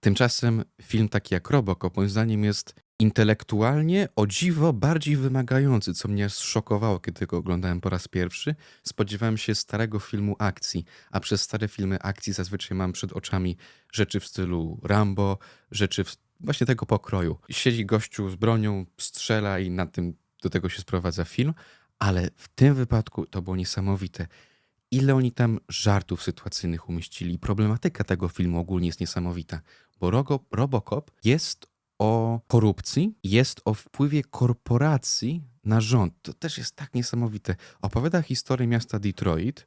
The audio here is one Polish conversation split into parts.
Tymczasem film taki jak Robocop moim zdaniem jest intelektualnie o dziwo bardziej wymagający, co mnie zszokowało, kiedy go oglądałem po raz pierwszy. Spodziewałem się starego filmu akcji, a przez stare filmy akcji zazwyczaj mam przed oczami rzeczy w stylu Rambo, rzeczy w, właśnie tego pokroju. Siedzi gościu z bronią, strzela i na tym do tego się sprowadza film, ale w tym wypadku to było niesamowite ile oni tam żartów sytuacyjnych umieścili. Problematyka tego filmu ogólnie jest niesamowita, bo Rogo, Robocop jest o korupcji, jest o wpływie korporacji na rząd. To też jest tak niesamowite. Opowiada historię miasta Detroit,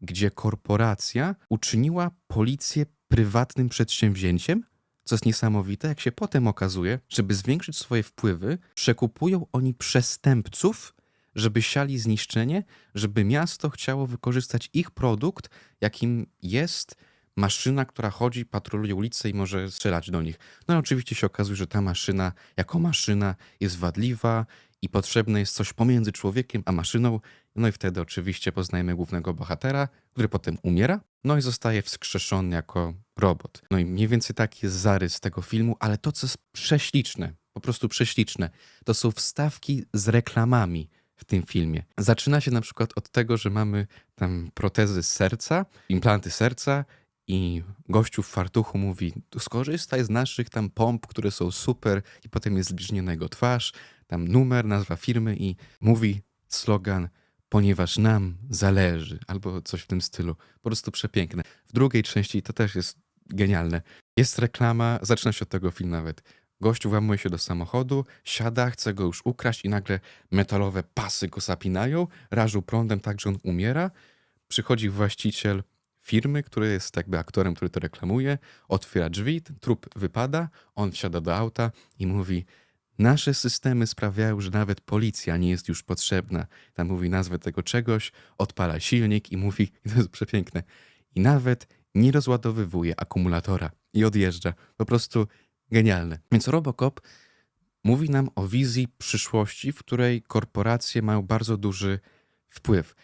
gdzie korporacja uczyniła policję prywatnym przedsięwzięciem, co jest niesamowite, jak się potem okazuje, żeby zwiększyć swoje wpływy, przekupują oni przestępców, żeby siali zniszczenie, żeby miasto chciało wykorzystać ich produkt, jakim jest maszyna, która chodzi, patroluje ulice i może strzelać do nich. No i oczywiście się okazuje, że ta maszyna jako maszyna jest wadliwa i potrzebne jest coś pomiędzy człowiekiem a maszyną. No i wtedy oczywiście poznajemy głównego bohatera, który potem umiera, no i zostaje wskrzeszony jako robot. No i mniej więcej taki jest zarys tego filmu, ale to, co jest prześliczne, po prostu prześliczne, to są wstawki z reklamami w tym filmie. Zaczyna się na przykład od tego, że mamy tam protezy serca, implanty serca i gościu w fartuchu mówi, skorzystaj z naszych tam pomp, które są super i potem jest zbliżenie jego twarz, tam numer, nazwa firmy i mówi slogan ponieważ nam zależy, albo coś w tym stylu. Po prostu przepiękne. W drugiej części to też jest genialne. Jest reklama, zaczyna się od tego film nawet. Gościu włamuje się do samochodu, siada, chce go już ukraść i nagle metalowe pasy go zapinają, rażą prądem tak, że on umiera. Przychodzi właściciel firmy, który jest jakby aktorem, który to reklamuje, otwiera drzwi, trup wypada, on wsiada do auta i mówi nasze systemy sprawiają, że nawet policja nie jest już potrzebna. Tam mówi nazwę tego czegoś, odpala silnik i mówi, i to jest przepiękne, i nawet nie rozładowywuje akumulatora i odjeżdża. Po prostu Genialne. Więc Robocop mówi nam o wizji przyszłości, w której korporacje mają bardzo duży wpływ.